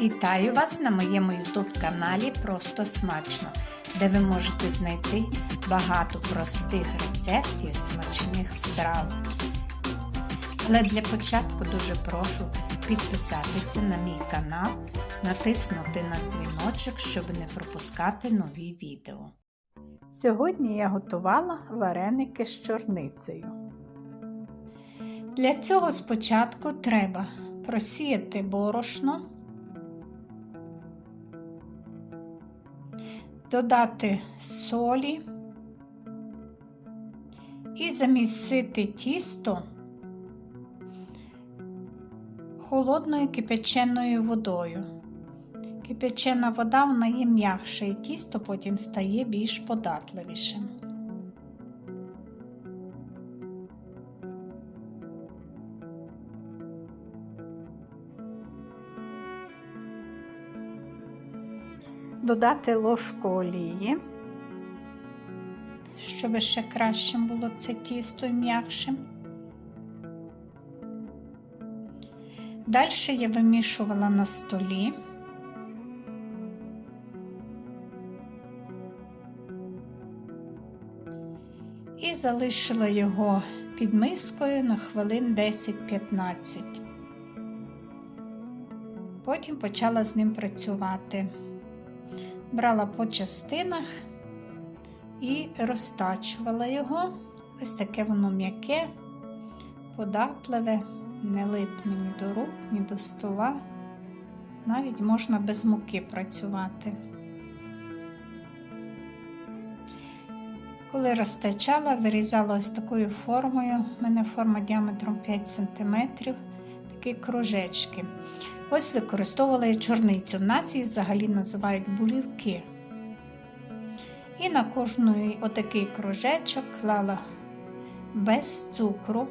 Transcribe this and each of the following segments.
Вітаю вас на моєму YouTube каналі Просто Смачно, де ви можете знайти багато простих рецептів смачних страв. Але для початку дуже прошу підписатися на мій канал, натиснути на дзвіночок, щоб не пропускати нові відео. Сьогодні я готувала вареники з чорницею. Для цього спочатку треба просіяти борошно, додати солі і замісити тісто холодною кипяченою водою. Кипячена вода вона є м'якше, і тісто потім стає більш податливішим. Додати ложку олії, щоб ще кращим було це тісто і м'якшим. Далі я вимішувала на столі. І залишила його під мискою на хвилин 10-15. Потім почала з ним працювати. Брала по частинах і розтачувала його. Ось таке воно м'яке, податливе, не липне ні до рук, ні до стола. Навіть можна без муки працювати. Коли розтачала, вирізала ось такою формою. У мене форма діаметром 5 см, такі кружечки. Ось використовувала я чорницю. У нас її взагалі називають бурівки. І на кожний отакий кружечок клала без цукру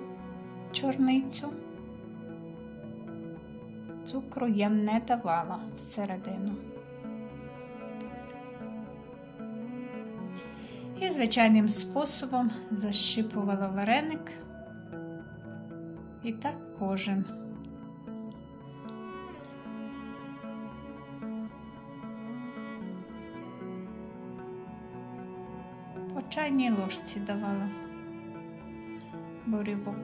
чорницю. Цукру я не давала всередину. І звичайним способом защіпувала вареник. І так кожен. По чайній ложці давала бурівок.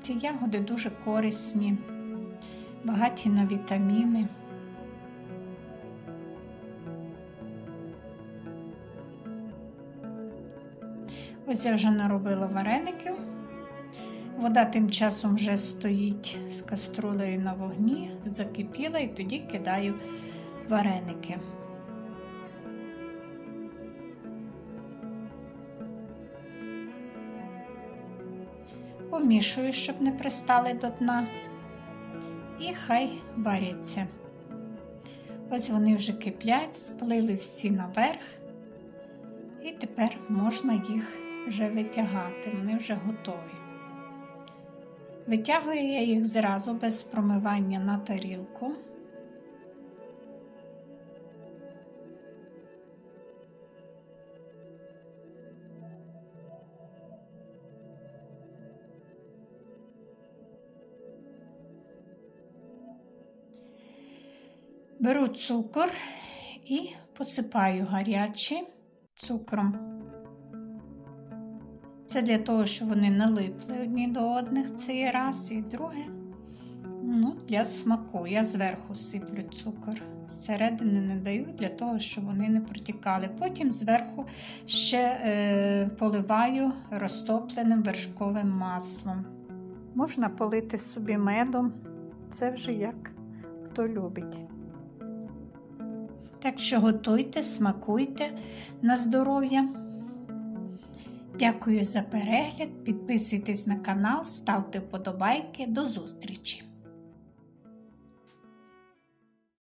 Ці ягоди дуже корисні, багаті на вітаміни. Ось я вже наробила вареників. Вода тим часом вже стоїть з каструлею на вогні, закипіла і тоді кидаю вареники. Помішую, щоб не пристали до дна, і хай варяться. Ось вони вже киплять, сплили всі наверх, і тепер можна їх вже витягати, вони вже готові. Витягую я їх зразу без промивання на тарілку. Беру цукор і посипаю гарячим цукром. Це для того, щоб вони не липли одні до одних цей раз, і друге, ну, для смаку. Я зверху сиплю цукор. Зсередини не даю для того, щоб вони не протікали. Потім зверху ще е, поливаю розтопленим вершковим маслом. Можна полити собі медом, це вже як хто любить. Так що готуйте, смакуйте на здоров'я. Дякую за перегляд. Підписуйтесь на канал, ставте вподобайки. До зустрічі!